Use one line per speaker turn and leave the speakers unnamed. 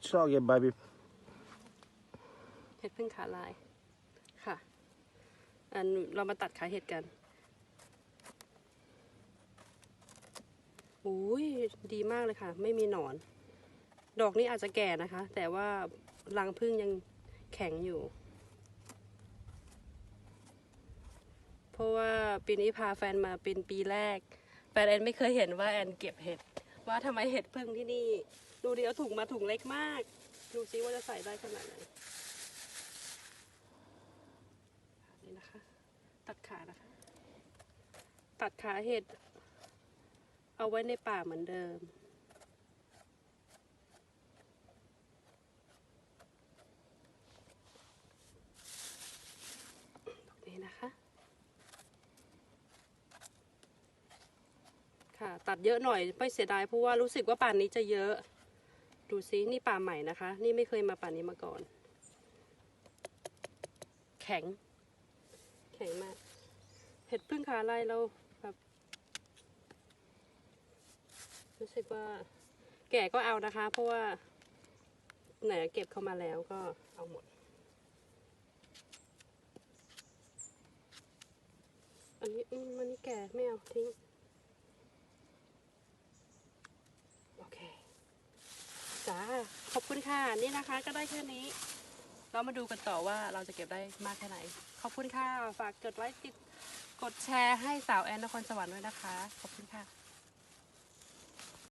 Sorry, baby.
เห็ดพึ่งขาลายค่ะอันเรามาตัดขาเห็ดกันอุ้ยดีมากเลยค่ะ ไม่มีหนอน ดอกนี้อาจจะแก่นะคะ แต่ว่ารังพึ่งยังแข็งอยู่ เพราะว่าปีนี้พาแฟนมาเป็นปีแรกแฟนแอนไม่เคยเห็นว่าแอนเก็บเห็ด ว่าทำไมเห็ดพึ่งที่นี่ ดูดิเอาถุงมาถุงเล็กมาก ดูซิว่าจะใส่ได้ขนาดไหนนี่นะคะ ตัดขานะคะ ตัดขาเห็ด เอาไว้ในป่าเหมือนเดิมนี่นะคะค่ะ ตัดเยอะหน่อยไม่เสียดายเพราะว่ารู้สึกว่าป่านนี้จะเยอะ ดูซินี่ป่าใหม่นะคะ นี่ไม่เคยมาป่านี้มาก่อน แข็ง แข็งมาก เห็ดพึ่งขาลายเราแบบรู้สึกว่า แก่ก็เอานะคะ เพราะว่า ไหนเก็บเข้ามาแล้วก็เอาหมด อันนี้อืมเอาทิ้ง โอเค จ้าขอบคุณค่ะนี่นะคะ ก็ได้แค่นี้ เรามาดูกันต่อว่าเราจะเก็บได้มากแค่ไหน ขอบคุณค่ะ ฝากกดไลค์ติดกดแชร์ให้สาวแอนนครสวรรค์ด้วยนะคะ ขอบคุณค่ะ